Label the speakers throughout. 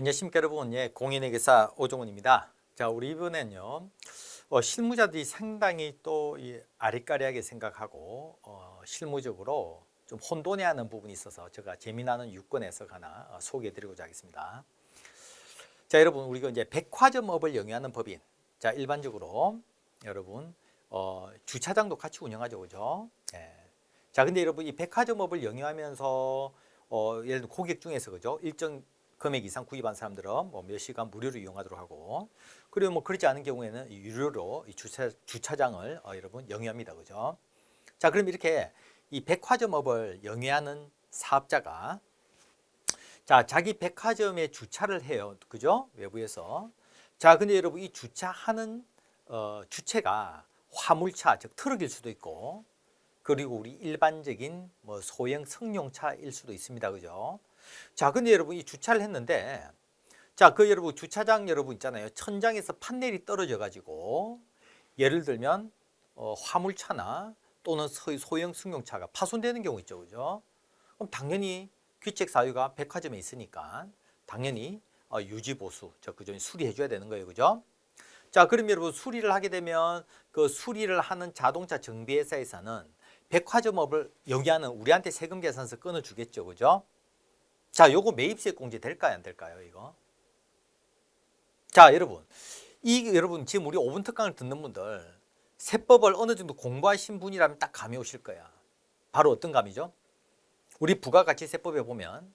Speaker 1: 안녕하십니까 여러분 예, 공인회계사 오종훈입니다. 자 우리 이번엔요 어, 실무자들이 상당히 또 이 아리까리하게 생각하고 어, 실무적으로 좀 혼돈해하는 부분이 있어서 제가 재미나는 유권에서 하나 어, 소개해드리고자 하겠습니다. 자 여러분 우리가 이제 백화점업을 영위하는 법인. 자 일반적으로 여러분 어, 주차장도 같이 운영하죠 그죠? 예. 자 근데 여러분 이 백화점업을 영위하면서 어, 예를 들어 고객 중에서 그죠? 일정 금액 이상 구입한 사람들은 뭐 몇 시간 무료로 이용하도록 하고 그리고 뭐 그렇지 않은 경우에는 이 유료로 이 주차 주차장을 어, 여러분 영위합니다. 그죠? 자 그럼 이렇게 이 백화점업을 영위하는 사업자가 자 자기 백화점에 주차를 해요. 그죠? 외부에서. 자 근데 여러분 이 주차하는 어, 주체가 화물차 즉 트럭일 수도 있고 그리고 우리 일반적인 뭐 소형 승용차일 수도 있습니다. 그죠 자, 근데 여러분 이 주차를 했는데 자, 그 여러분 주차장 여러분 있잖아요. 천장에서 판넬이 떨어져 가지고 예를 들면 어, 화물차나 또는 소- 소형 승용차가 파손되는 경우 있죠. 그죠? 그럼 당연히 귀책 사유가 백화점에 있으니까 당연히 어, 유지 보수 저 그죠? 수리해 줘야 되는 거예요. 그죠? 자, 그럼 여러분 수리를 하게 되면 그 수리를 하는 자동차 정비 회사에서는 백화점업을 영위하는 우리한테 세금 계산서 끊어 주겠죠. 그죠? 자, 요거 매입세 공제 될까요, 안 될까요, 이거? 자, 여러분. 이 여러분 지금 우리 5분 특강을 듣는 분들 세법을 어느 정도 공부하신 분이라면 딱 감이 오실 거야. 바로 어떤 감이죠? 우리 부가가치세법에 보면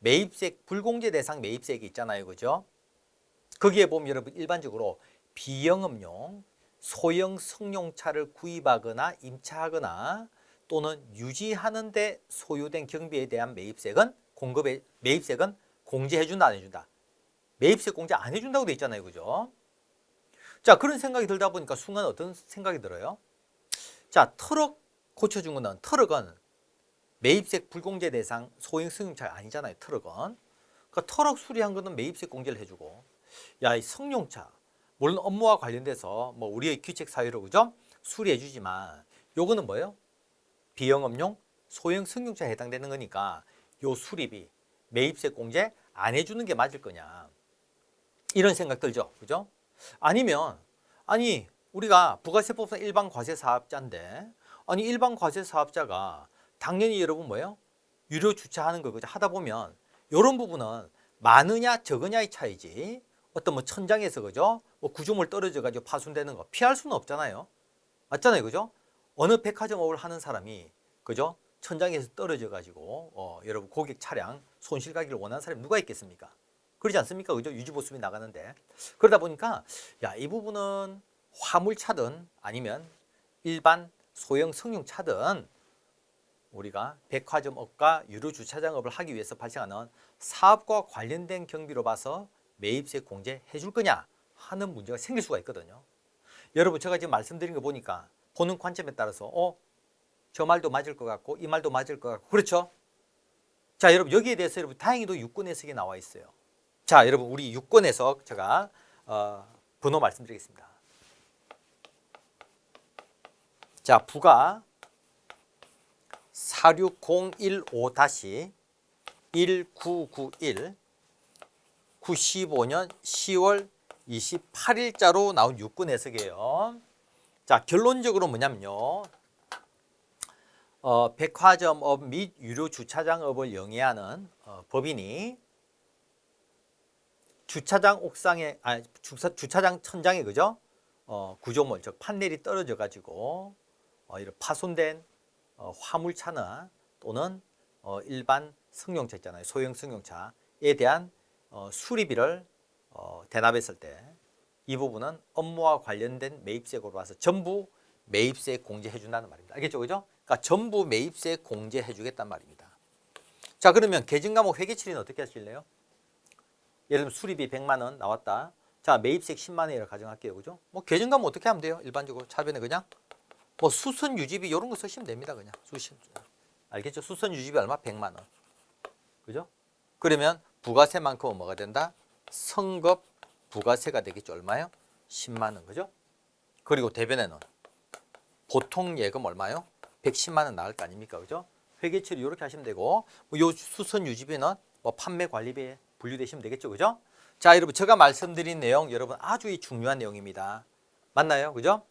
Speaker 1: 매입세 불공제 대상 매입세액이 있잖아요. 그죠? 거기에 보면 여러분 일반적으로 비영업용 소형 승용차를 구입하거나 임차하거나 또는 유지하는 데 소요된 경비에 대한 매입세액은 공급의 매입세액은 공제해 준다 안 해준다. 매입세 공제 안 해준다고 돼 있잖아요, 그죠? 자 그런 생각이 들다 보니까 순간 어떤 생각이 들어요? 자 트럭 고쳐준 거는 트럭은 매입세 불공제 대상 소형 승용차 아니잖아요, 트럭은. 그러니까 트럭 수리한 거는 매입세 공제를 해주고, 야 이 승용차 물론 업무와 관련돼서 뭐 우리의 규칙 사유로 그죠 수리해 주지만 요거는 뭐예요? 비영업용 소형 승용차에 해당되는 거니까 요 수리비 매입세 공제 안 해주는 게 맞을 거냐. 이런 생각 들죠. 그죠? 아니면 아니 우리가 부가세법상 일반 과세 사업자인데 아니 일반 과세 사업자가 당연히 여러분 뭐예요? 유료 주차하는 거 그죠? 하다 보면 이런 부분은 많으냐 적으냐의 차이지. 어떤 뭐 천장에서 그죠? 뭐 구조물 떨어져 가지고 파손되는 거 피할 수는 없잖아요. 맞잖아요 그죠? 어느 백화점 업을 하는 사람이 그죠 천장에서 떨어져 가지고 어, 여러분 고객 차량 손실 가기를 원하는 사람이 누가 있겠습니까? 그러지 않습니까? 그죠? 유지 보수비 나가는데 그러다 보니까 야 이 부분은 화물차든 아니면 일반 소형 승용차든 우리가 백화점업과 유료 주차장업을 하기 위해서 발생하는 사업과 관련된 경비로 봐서 매입세 공제 해 줄 거냐 하는 문제가 생길 수가 있거든요. 여러분 제가 지금 말씀드린 거 보니까 보는 관점에 따라서 어 저 말도 맞을 것 같고 이 말도 맞을 것 같고 그렇죠? 자 여러분 여기에 대해서 여러분 다행히도 유권 해석이 나와 있어요. 자 여러분 우리 유권 해석 제가 어, 번호 말씀드리겠습니다. 자 부가 46015-1991 95년 10월 28일자로 나온 유권 해석이에요. 자 결론적으로 뭐냐면요. 어, 백화점업 및 유료 주차장업을 영위하는 어, 법인이 주차장 옥상에 아 주차, 주차장 천장에 그죠? 어, 구조물 즉 판넬이 떨어져 가지고 어, 이런 파손된 어, 화물차나 또는 어, 일반 승용차 있잖아요. 소형 승용차에 대한 어, 수리비를 어, 대납했을 때 이 부분은 업무와 관련된 매입세액으로 봐서 전부 매입세 공제해 준다는 말입니다. 알겠죠? 그죠? 그러니까 전부 매입세 공제해 주겠단 말입니다. 자, 그러면 계정 과목 회계 처리는 어떻게 하실래요? 예를 들면 수리비 100만 원 나왔다. 자, 매입세 10만 원이라고 가정할게요. 그죠? 뭐 계정 과목 어떻게 하면 돼요? 일반적으로 차변에 그냥 뭐 수선 유지비 이런 거 쓰시면 됩니다. 그냥 수신 알겠죠? 수선 유지비 얼마? 100만 원. 그죠? 그러면 부가세만큼은 뭐가 된다? 성급 부가세가 되겠죠. 얼마요? 10만 원. 그죠? 그리고 대변에는 보통 예금 얼마요? 110만 원 나올 거 아닙니까? 그죠? 회계 처리 이렇게 하시면 되고 뭐요 수선 유지비는 뭐 판매 관리비에 분류되시면 되겠죠, 그죠? 자, 여러분 제가 말씀드린 내용 여러분 아주 이 중요한 내용입니다. 맞나요, 그죠?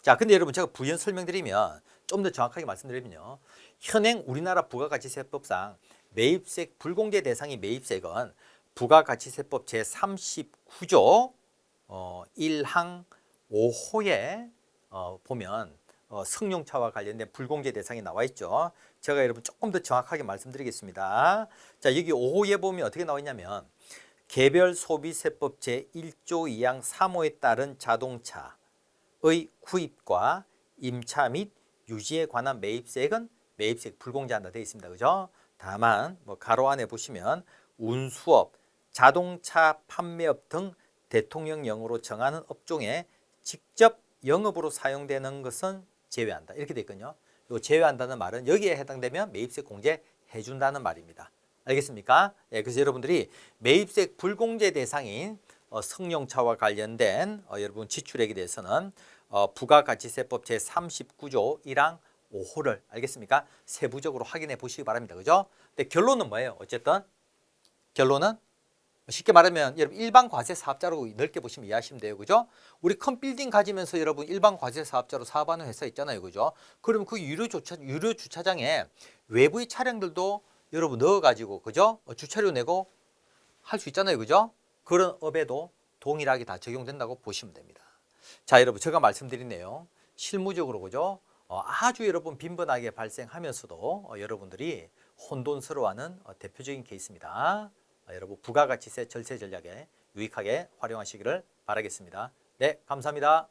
Speaker 1: 자, 근데 여러분 제가 부연 설명드리면 좀 더 정확하게 말씀드리면요, 현행 우리나라 부가가치세법상 매입세 불공제 대상이 매입세건 부가가치세법 제 39조 어, 1항 5호에 어, 보면 어, 승용차와 관련된 불공제 대상이 나와 있죠. 제가 여러분 조금 더 정확하게 말씀드리겠습니다. 자, 여기 5호에 보면 어떻게 나와 있냐면 개별 소비세법 제 1조 2항 3호에 따른 자동차의 구입과 임차 및 유지에 관한 매입세액은 매입세액 불공제한다 되어 있습니다. 그죠? 다만 뭐 가로 안에 보시면 운수업, 자동차 판매업 등 대통령령으로 정하는 업종에 직접 영업으로 사용되는 것은 제외한다. 이렇게 돼 있거든요. 요 제외한다는 말은 여기에 해당되면 매입세 공제 해준다는 말입니다. 알겠습니까? 예, 그래서 여러분들이 매입세 불공제 대상인 어, 승용차와 관련된 어, 여러분 지출액에 대해서는 어, 부가가치세법 제 39조 1항 5호를 알겠습니까? 세부적으로 확인해 보시기 바랍니다. 그죠? 근데 결론은 뭐예요? 어쨌든 결론은 쉽게 말하면 여러분 일반 과세 사업자로 넓게 보시면 이해하시면 돼요. 그죠? 우리 큰 빌딩 가지면서 여러분 일반 과세 사업자로 사업하는 회사 있잖아요. 그죠? 그러면 그 유료 주차 유료 주차장에 외부의 차량들도 여러분 넣어 가지고 그죠? 어, 주차료 내고 할 수 있잖아요. 그죠? 그런 업에도 동일하게 다 적용된다고 보시면 됩니다. 자, 여러분 제가 말씀드린 내용 실무적으로 그죠? 어, 아주 여러분 빈번하게 발생하면서도 어, 여러분들이 혼돈스러워하는 어, 대표적인 케이스입니다. 어, 여러분 부가가치세 절세 전략에 유익하게 활용하시기를 바라겠습니다. 네, 감사합니다.